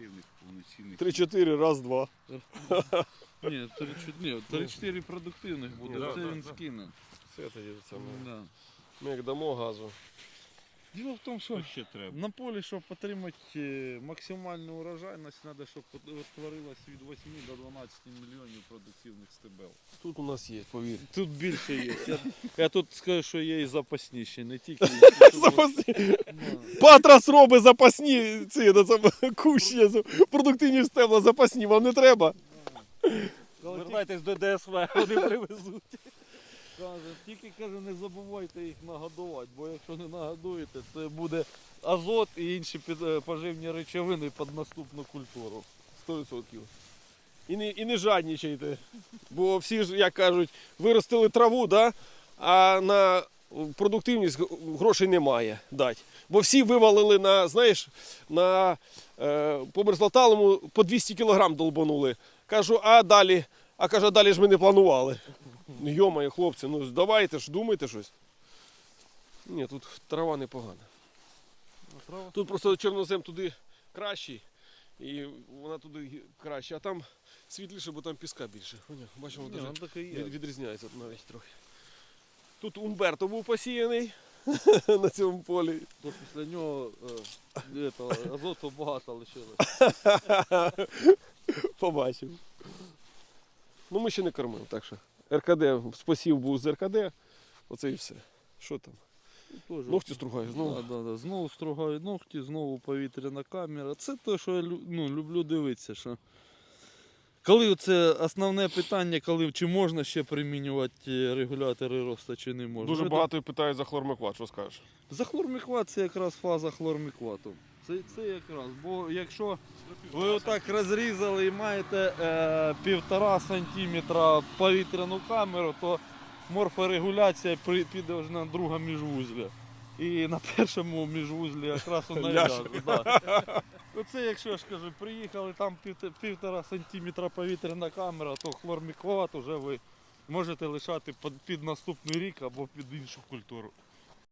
продуктивних, повноцінних. 3-4, раз, два. Ні, 3-4 продуктивних буде, це він скине. Все тоді це ми. Ми як дамо газу. Діло в тому, що Що ще треба? на полі, щоб отримати е, максимальну урожайність, треба, щоб утворилось від 8 до 12 мільйонів продуктивних стебел. Тут у нас є, повір. Тут більше є. Я, я тут скажу, що є і запасні ще, не тільки. Запасні. Ну, Патрас робить запасні ці кущі, продуктивні стебла запасні, вам не треба. Звертайтесь до ДСВ, вони привезуть. Каже, тільки каже, не забувайте їх нагодувати, бо якщо не нагодуєте, це буде азот і інші е, поживні речовини під наступну культуру. 100%. І не, і не жадничайте. Бо всі ж, як кажуть, виростили траву, да? а на продуктивність грошей немає дати. Бо всі вивалили на, знаєш, на е, по по 200 кг долбанули. Кажу, а далі, а каже, а далі ж ми не планували. Ну, йомає, хлопці, ну давайте ж, думайте щось. Ні, тут трава непогана. Тут просто чорнозем туди кращий, і вона туди краще, а там світліше, бо там піска більше. Бачимо, Ні, даже ну відрізняється навіть трохи. Тут Умберто був посіяний на цьому полі. То після нього е, ето, азоту багато лишилось. Побачив. Ну ми ще не кормили, так що. РКД, спасів був з РКД, оце і все. Що там? Теж Ногті стругаю знову. Да, да, да. Знову стругають ногті, знову повітряна камера. Це те, що я ну, люблю дивитися. Що... Коли це основне питання, коли чи можна ще примінювати е, регулятори росту, чи не можна. Дуже багато питають за хлормекват, що скажеш? За хлормікват це якраз фаза хлорміквату. Це, це якраз. Бо якщо ви отак розрізали і маєте е, півтора сантиметра повітряну камеру, то морфорегуляція при- піде вже на друге міжвузля. І на першому міжвузлі якраз вона Ляж. да. Оце, якщо я ж кажу, приїхали там півтора сантиметра повітряна камера, то хлормікват вже ви можете лишати під наступний рік або під іншу культуру.